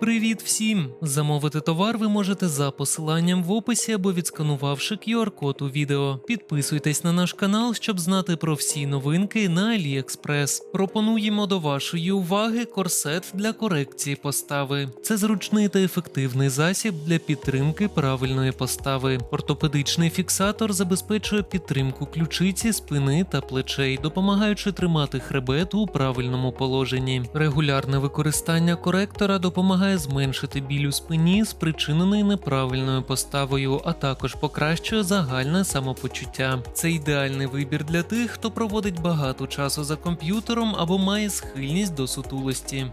Привіт всім! Замовити товар ви можете за посиланням в описі або відсканувавши QR-код у відео. Підписуйтесь на наш канал, щоб знати про всі новинки на AliExpress. Пропонуємо до вашої уваги корсет для корекції постави. Це зручний та ефективний засіб для підтримки правильної постави. Ортопедичний фіксатор забезпечує підтримку ключиці, спини та плечей, допомагаючи тримати хребет у правильному положенні. Регулярне використання коректора допомагає зменшити біль у спині, спричинений неправильною поставою, а також покращує загальне самопочуття. Це ідеальний вибір для тих, хто проводить багато часу за комп'ютером або має схильність до сутулості.